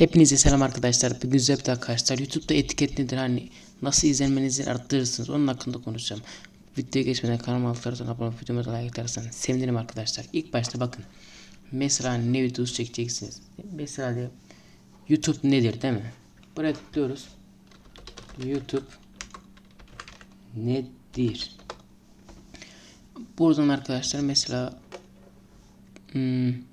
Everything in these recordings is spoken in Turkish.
Hepinize selam arkadaşlar. Bugün bir arkadaşlar. YouTube'da etiket nedir? Hani nasıl izlenmenizi arttırırsınız? Onun hakkında konuşacağım. Videoya geçmeden kanalıma altlardan abone olup videoma da like atarsanız sevinirim arkadaşlar. İlk başta bakın. Mesela ne videosu çekeceksiniz? Mesela de YouTube nedir değil mi? Buraya tıklıyoruz. YouTube nedir? Buradan arkadaşlar mesela hmm,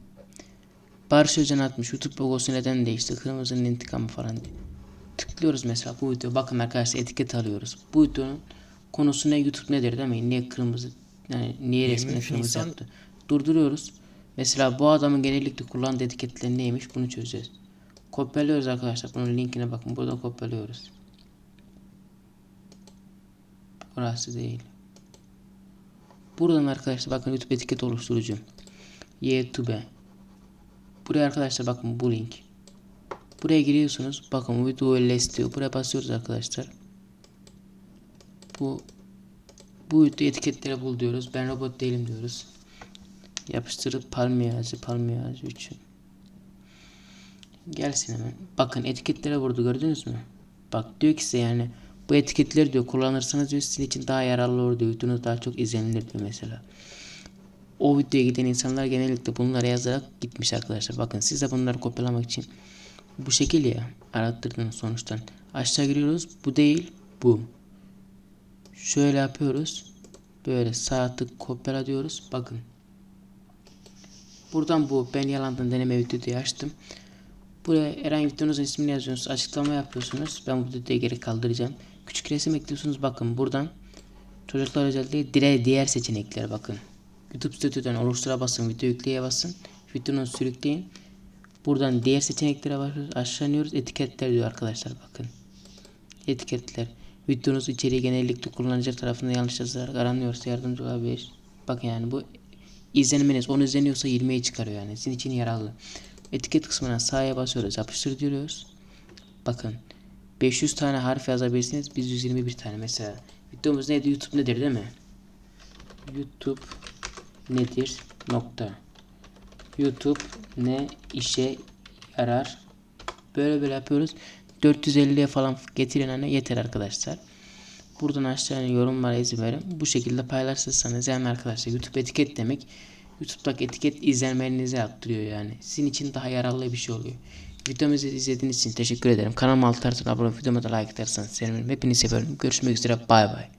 Barış Özcan atmış YouTube logosu neden değişti? Kırmızının intikamı falan diye. Tıklıyoruz mesela bu video. Bakın arkadaşlar etiket alıyoruz. Bu videonun konusu ne YouTube nedir demeyin. Niye kırmızı yani niye resmini 23 kırmızı Nisan- yaptı? Durduruyoruz. Mesela bu adamın genellikle kullandığı etiketler neymiş bunu çözeceğiz. Kopyalıyoruz arkadaşlar. Bunun linkine bakın. Burada kopyalıyoruz. Burası değil. Buradan arkadaşlar bakın YouTube etiket oluşturucu. YouTube. Buraya arkadaşlar bakın bu link. Buraya giriyorsunuz. Bakın bu video list diyor. Buraya basıyoruz arkadaşlar. Bu bu video etiketleri bul diyoruz. Ben robot değilim diyoruz. Yapıştırıp palmiye ağacı, palmiye ağacı 3. Gelsin hemen. Bakın etiketlere vurdu gördünüz mü? Bak diyor ki size yani bu etiketleri diyor kullanırsanız diyor sizin için daha yararlı olur diyor. Videonuz daha çok izlenilir diyor mesela o videoya giden insanlar genellikle bunları yazarak gitmiş arkadaşlar. Bakın siz de bunları kopyalamak için bu şekil ya arattırdığınız sonuçtan aşağı giriyoruz. Bu değil bu. Şöyle yapıyoruz. Böyle sağ tık kopyala diyoruz. Bakın. Buradan bu ben yalandan deneme video diye açtım. Buraya herhangi videonuzun ismini yazıyorsunuz. Açıklama yapıyorsunuz. Ben bu videoyu geri kaldıracağım. Küçük resim ekliyorsunuz. Bakın buradan çocuklar özel değil dire diğer seçenekler bakın. YouTube Studio'dan oluştura basın, video yükleye basın. Videonu sürükleyin. Buradan diğer seçeneklere basıyoruz. Aşağı. Etiketler diyor arkadaşlar bakın. Etiketler. Videonuz içeriği genellikle kullanıcı tarafından yanlış yazılarak aranıyorsa yardımcı olabilir. Bakın yani bu izlenmeniz 10 izleniyorsa 20'ye çıkarıyor yani. Sizin için yararlı. Etiket kısmına sağa basıyoruz. Yapıştır diyoruz. Bakın 500 tane harf yazabilirsiniz. Biz 121 tane mesela. Videomuz neydi? YouTube nedir değil mi? YouTube nedir? Nokta. YouTube ne işe yarar? Böyle böyle yapıyoruz. 450'ye falan getirin hani yeter arkadaşlar. Buradan aşağıya yorumlara izin verin. Bu şekilde paylaşırsanız yani arkadaşlar YouTube etiket demek. YouTube'daki etiket izlenmenizi arttırıyor yani. Sizin için daha yararlı bir şey oluyor. Videomuzu izlediğiniz için teşekkür ederim. Kanalıma alt tarafına abone olup videoma da like atarsanız sevinirim. Hepinizi seviyorum. Görüşmek üzere. Bay bay.